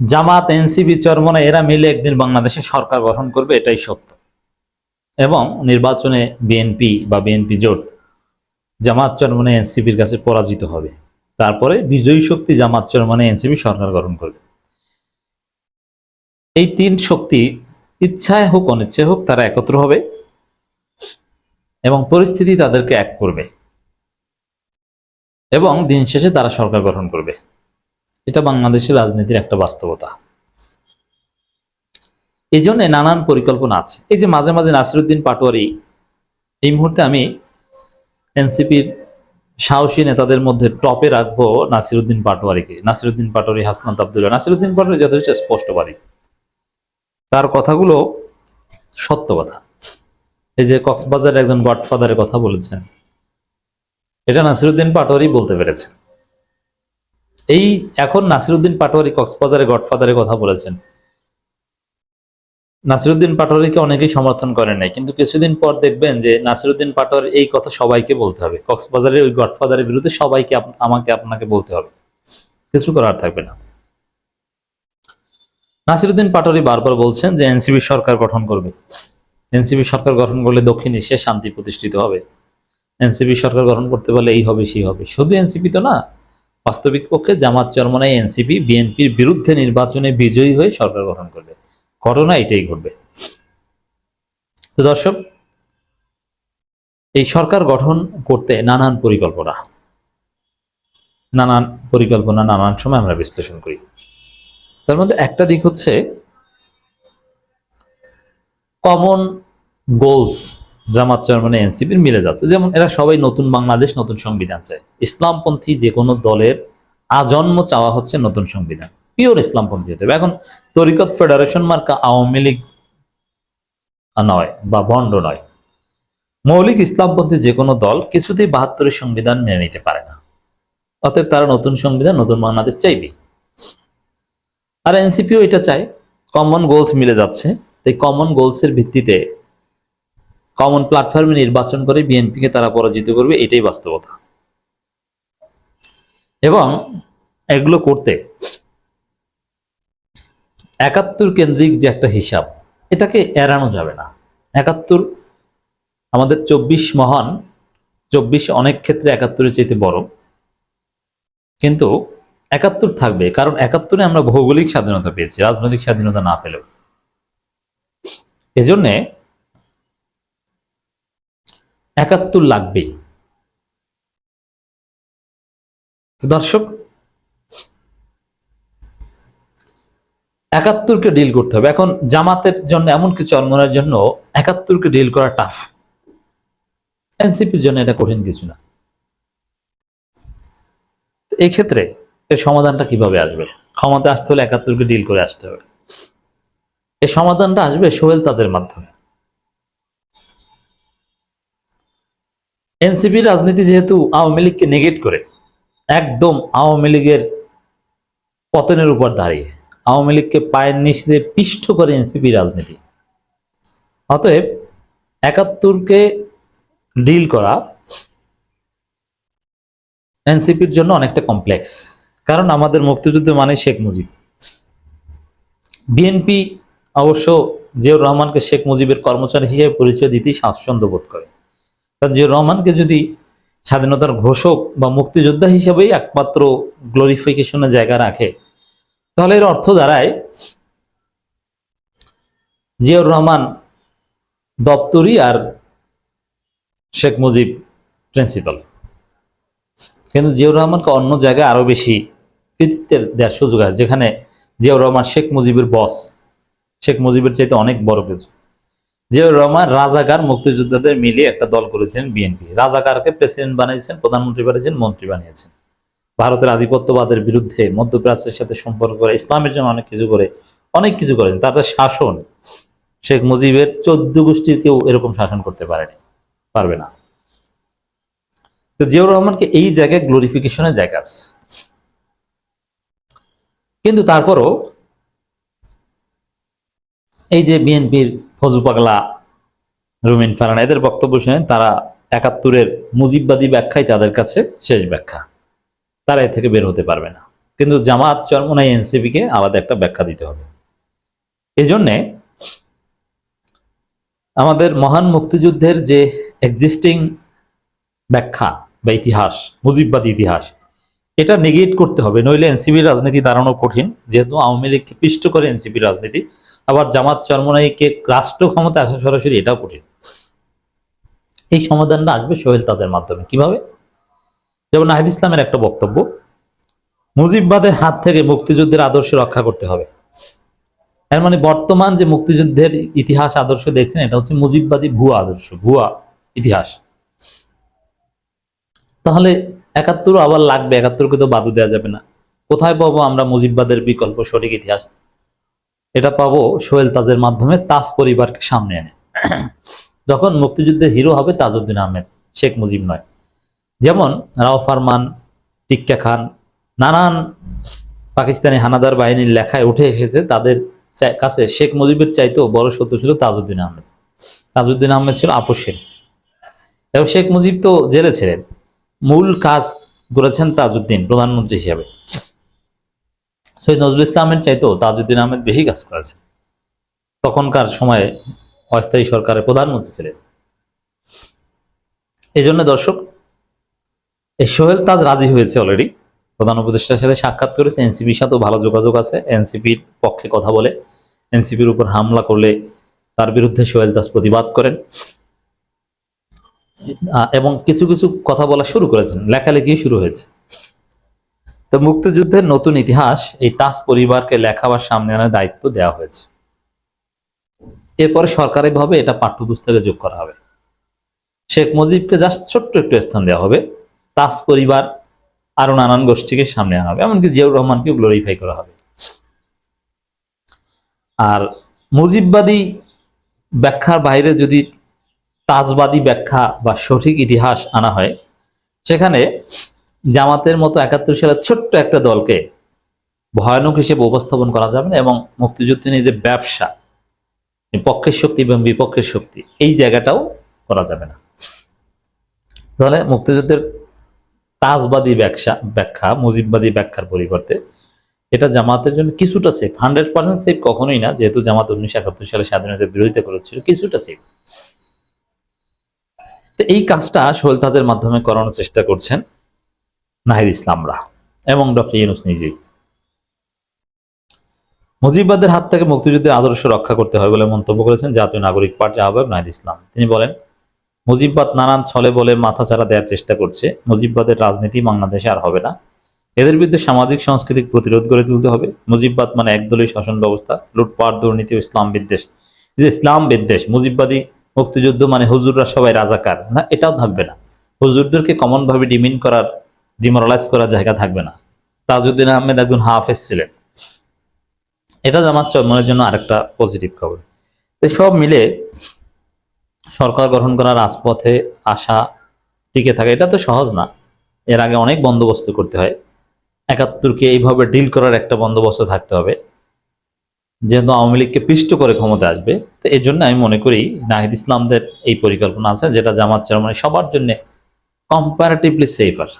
জামাত NCB চরমনা, এরা মিলে একদিন বাংলাদেশে সরকার গঠন করবে, এটাই সত্য। এবং নির্বাচনে বিএনপি বা বিএনপি জোট জামাত, চরমনে এনসিবির কাছে পরাজিত হবে। তারপরে বিজয়ী শক্তি জামাত, চরমনে এনসিবি সরকার গঠন করবে। এই তিন শক্তি ইচ্ছায় হোক, অনিচ্ছায় হোক, তারা একত্র হবে এবং পরিস্থিতি তাদেরকে এক করবে। এবং দিন শেষে তারা সরকার গঠন করবে। এটা বাংলাদেশের রাজনীতির একটা বাস্তবতা। এই জন্য নানান পরিকল্পনা আছে। এই যে মাঝে মাঝে নাসিরুদ্দিন পাটোয়ারি, এই মুহূর্তে আমি এনসিপির সাহসী নেতাদের মধ্যে টপে রাখব নাসিরুদ্দিন পাটোয়ারিকে। নাসিরুদ্দিন পাটোয়ারি, হাসনাত আব্দুল্লাহ। নাসিরুদ্দিন পাটোয়ারি যথেষ্ট স্পষ্ট স্পষ্টবাদী তার কথাগুলো সত্য কথা। এই যে কক্সবাজারের একজন গডফাদারের কথা বলেছেন, এটা নাসিরুদ্দিন পাটোয়ারি বলতে পেরেছেন। এই এখন নাসিরুদ্দিন পাটোয়ারি কক্সবাজারের গডফাদারের কথা বলেছেন। নাসিরুদ্দিন পাটোয়ারিকে অনেকেই সমর্থন করেন নাই, কিন্তু কিছুদিন পর দেখবেন যে নাসিরুদ্দিন পাটোয়ারি এই কথা সবাইকে বলতে হবে। কক্সবাজারের ওই গডফাদারের বিরুদ্ধে সবাইকে আমাকে আপনাকে বলতে হবে। কিছু করার থাকবে না। নাসিরুদ্দিন পাটোয়ারি বারবার বলছেন যে এনসিবি সরকার গঠন করবে। এনসিবি সরকার গঠন করলে দক্ষিণ এশিয়ায় শান্তি প্রতিষ্ঠিত হবে। এনসিপি সরকার গঠন করতে পারলে এই হবে, সেই হবে। শুধু এনসিপি তো না বাস্তবিক পক্ষে জামাত চরমনায় এনসিপি, বিএনপির বিরুদ্ধে নির্বাচনে বিজয়ী হয়ে সরকার গঠন করবে। ঘটনা এটাই ঘটবে। তো দর্শক, এই সরকার গঠন করতে নানান পরিকল্পনা। নানান পরিকল্পনা, নানান সময় আমরা বিশ্লেষণ করি। তার মধ্যে একটা দিক হচ্ছে কমন গোলস জামাত মানে এনসিপির মিলে যাচ্ছে। যেমন এরা সবাই নতুন বাংলাদেশ, নতুন সংবিধান চায়। ইসলামপন্থী যে কোনো দলের আজন্ম চাওয়া হচ্ছে নতুন সংবিধান। পিওর ইসলামপন্থী হতে হবে। এখন তরিকত ফেডারেশন মার্কা আওয়ামী লীগ নয় বা ভণ্ড নয়। মৌলিক ইসলামপন্থী যে কোনো দল কিছুতেই বাহাত্তরের সংবিধান মেনে নিতে পারে না। অতএব তারা নতুন সংবিধান, নতুন বাংলাদেশ চাইবে আর এনসিপিও এটা চায়। কমন গোলস মিলে যাচ্ছে। তাই কমন গোলসের ভিত্তিতে কমন প্ল্যাটফর্মে নির্বাচন করে বিএনপিকে তারা পরাজিত করবে, এটাই বাস্তবতা। এবং এগুলো করতে একাত্তর কেন্দ্রিক যে একটা হিসাব, এটাকে এড়ানো যাবে না। একাত্তর আমাদের চব্বিশ মহান, চব্বিশ অনেক ক্ষেত্রে একাত্তরের চাইতে বড়। কিন্তু একাত্তর থাকবে, কারণ একাত্তরে আমরা ভৌগোলিক স্বাধীনতা পেয়েছি, রাজনৈতিক স্বাধীনতা না পেলেও। এজন্যে একাত্তর লাগবেই দর্শক, একাত্তরকে ডিল করতে হবে। এখন জামাতের জন্য এমন কিছু চরমনের জন্য একাত্তরকে ডিল করা টাফ এনসিপির জন্য এটা কঠিন কিছু না। তো এই ক্ষেত্রে এর সমাধানটা কীভাবে আসবে? ক্ষমতা আসতে হলে একাত্তরকে ডিল করে আসতে হবে। এই সমাধানটা আসবে সোহেল তাজের মাধ্যমে। এনসিপি রাজনীতি যেহেতু আওয়ামী লীগকে নেগেট করে, একদম আওয়ামী লীগের পতনের উপর দাঁড়িয়ে, আওয়ামী লীগকে পায়ের নিচে পিষ্ট করে এনসিপি রাজনীতি। অতএব একাত্তরকে ডিল করা এনসিপির জন্য অনেকটা কমপ্লেক্স কারণ আমাদের মুক্তিযুদ্ধ মানে শেখ মুজিব। বিএনপি অবশ্য জিয়াউর রহমানকে শেখ মুজিবের কর্মচারী হিসেবে পরিচয় দিতেই স্বাচ্ছন্দ্য বোধ করে। জিয়াউর রহমানকে যদি স্বাধীনতার ঘোষক বা মুক্তিযোদ্ধা হিসেবেই একমাত্র গ্লোরিফিকেশনের জায়গা রাখে, তাহলে এর অর্থ দাঁড়ায় জিয়াউর রহমান দপ্তরি আর শেখ মুজিব প্রিন্সিপাল কিন্তু জিয়াউর রহমানকে অন্য জায়গায় আরও বেশি কৃতিত্বের দেওয়ার সুযোগ আছে, যেখানে জিয়াউর রহমান শেখ মুজিবের বস শেখ মুজিবের চাইতে অনেক বড় কিছু। জিয়াউর রহমান রাজাকার মুক্তিযোদ্ধাদের মিলিয়ে একটা দল করেছেন বিএনপি। রাজাকারকে প্রেসিডেন্ট বানিয়েছেন, প্রধানমন্ত্রী বানিয়েছেন, মন্ত্রী বানিয়েছেন। ভারতের আধিপত্যবাদের বিরুদ্ধে মধ্যপ্রাচ্যের সাথে সম্পর্ক করে ইসলামের জন্য অনেক কিছু করে, অনেক কিছু করেন তাদের শাসন, শেখ মুজিবের চোদ্দ গোষ্ঠীর কেউ এরকম শাসন করতে পারেনি, পারবে না। তো জিয়াউর রহমানকে এই জায়গায় গ্লোরিফিকেশনের জায়গা আছে। কিন্তু তারপরও এই যে বিএনপির ফজু পাগলা, রুমিন ফারানা এদের বক্তব্য শুনে তারা একাত্তরের মুজিববাদী ব্যাখ্যাই তাদের কাছে শেষ ব্যাখ্যা। তারা এ থেকে বের হতে পারবে না। কিন্তু জামাত চরমনাই এনসিপিকে আলাদা একটা ব্যাখ্যা দিতে হবে। এই জন্যে আমাদের মহান মুক্তিযুদ্ধের যে এক্সিস্টিং ব্যাখ্যা বা ইতিহাস, মুজিববাদী ইতিহাস, এটা নেগেট করতে হবে। নইলে এনসিপির রাজনীতি দাঁড়ানো কঠিন। যেহেতু আওয়ামী লীগকে পিষ্ট করে এনসিপির রাজনীতি। আবার জামাত চরমনাইকে রাষ্ট্র ক্ষমতা আসা সরাসরি এটাও কঠিন। এই সমাধানটা আসবে সোহেল তাজের মাধ্যমে। কীভাবে? যেমন নাহিদ ইসলামের একটা বক্তব্য, মুজিববাদের হাত থেকে মুক্তিযুদ্ধের আদর্শ রক্ষা করতে হবে। এর মানে বর্তমান যে মুক্তিযুদ্ধের ইতিহাস আদর্শ দেখছেন, এটা হচ্ছে মুজিববাদী ভুয়া আদর্শ, ভুয়া ইতিহাস। তাহলে একাত্তর আবার লাগবে, একাত্তরকে তো বাদু দেওয়া যাবে না। কোথায় পাবো আমরা মুজিববাদের বিকল্প সঠিক ইতিহাস? এটা পাবো সোহেল তাজের মাধ্যমে তাজ পরিবারকে সামনে এনে। যখন মুক্তিযুদ্ধের হিরো হবে তাজউদ্দিন আহমেদ, শেখ মুজিব নয়। যেমন রাও ফারমান টিক্কা খান, নানান পাকিস্তানি হানাদার বাহিনীর লেখায় উঠে এসেছে তাদের কাছে। শেখ মুজিবের চাইতেও বড় শত্রু ছিল তাজউদ্দিন আহমেদ। তাজউদ্দিন আহমেদ ছিল আপসীন এবং শেখ মুজিব তো জেলে ছিলেন। মূল কাজ করেছেন তাজউদ্দিন প্রধানমন্ত্রী হিসেবে। সৈয়দ নজরুল ইসলামের চাইতেও তাজউদ্দিন আহমেদ বেশি কাজ করেছেন। তখনকার সময়ে অস্থায়ী সরকারের প্রধানমন্ত্রী ছিলেন। এই জন্য দর্শক, এই সোহেল তাজ রাজি হয়েছে অলরেডি প্রধান উপদেষ্টার সাথে সাক্ষাৎ করেছে। এনসিপির সাথেও ভালো যোগাযোগ আছে। এনসিপির পক্ষে কথা বলে, এনসিপির উপর হামলা করলে তার বিরুদ্ধে সোহেল তাজ প্রতিবাদ করেন। এবং কিছু কিছু কথা বলা শুরু করেছেন। লেখালেখি শুরু হয়েছে। তো মুক্তিযুদ্ধের নতুন ইতিহাস এই তাজ পরিবারকে লেখা বা সামনে আনার দায়িত্ব দেওয়া হয়েছে। এরপরে সরকারিভাবে এটা পাঠ্যপুস্তকে যোগ করা হবে। শেখ মুজিবকে জাস্ট ছোট্ট একটু স্থান দেওয়া হবে। তাজ পরিবার আরও নানান গোষ্ঠীকে সামনে আনা হবে। এমনকি জিয়াউর রহমানকেও গ্লোরিফাই করা হবে। আর মুজিববাদী ব্যাখ্যার বাইরে যদি তাজবাদী ব্যাখ্যা বা সঠিক ইতিহাস আনা হয়, সেখানে জামাতের মতো একাত্তর সালের ছোট্ট একটা দলকে ভয়ানক হিসেবে উপস্থাপন করা যাবে না এবং মুক্তিযুদ্ধে নিয়ে যে ব্যবসা, পক্ষের শক্তি এবং বিপক্ষের শক্তি, এই জায়গাটাও করা যাবে না। তাহলে মুক্তিযুদ্ধের তাজবাদী ব্যাখ্যা ব্যাখ্যা, মুজিববাদী ব্যাখ্যার পরিবর্তে এটা জামাতের জন্য কিছুটা সেফ হান্ড্রেড পার্সেন্ট সেফ কখনোই না, যেহেতু জামাত উনিশশো একাত্তর সালে স্বাধীনতার বিরোধিতা করেছিল, কিছুটা সেফ তো এই কাজটা সোহেল তাজের মাধ্যমে করানোর চেষ্টা করছেন। নাহিদ ইসলামরা এবং ডক্টর ইউনুস নিজেই। মুজিববাদের হাত থেকে মুক্তিযুদ্ধের আদর্শ রক্ষা করতে হয় বলে মন্তব্য করেছেন জাতীয় নাগরিক পার্টির আহ্বায়ক নাহিদ ইসলাম। তিনি বলেন, মুজিববাদ নানান ছলে বলে মাথা মাথাচাড়া দেওয়ার চেষ্টা করছে, মুজিববাদের রাজনীতি বাংলাদেশে আর হবে না। এদের বিরুদ্ধে সামাজিক, সাংস্কৃতিক প্রতিরোধ গড়ে তুলতে হবে। মুজিববাদ মানে একদলীয় শাসন ব্যবস্থা, লুটপাট, দুর্নীতি ও ইসলাম বিদ্বেষ। যে ইসলাম বিদ্বেষ, মুজিববাদী মুক্তিযুদ্ধ মানে হুজুররা সবাই রাজাকার, না? এটাও থাকবে না। হুজুরদেরকে কমন ভাবে ডিমিন করার ডিমোরালাইজ করার জায়গা থাকবে না। তাজউদ্দিন আহমেদ একজন হাফেজ ছিলেন। এটা জামাত চরমনের জন্য আরেকটা পজিটিভ খবর। তো সব মিলে সরকার গঠন করার রাজপথে আসা টিকে থাকা। এটা তো সহজ না। এর আগে অনেক বন্দোবস্ত করতে হয়। একাত্তরকে এইভাবে ডিল করার একটা বন্দোবস্ত থাকতে হবে। যেহেতু আওয়ামী লীগকে পিষ্ট করে ক্ষমতা আসবে, তো এই জন্য আমি মনে করি নাহিদ ইসলামদের এই পরিকল্পনা আছে, যেটা জামাত চেয়ারম্যান সবার জন্য কম্পারেটিভলি সেফার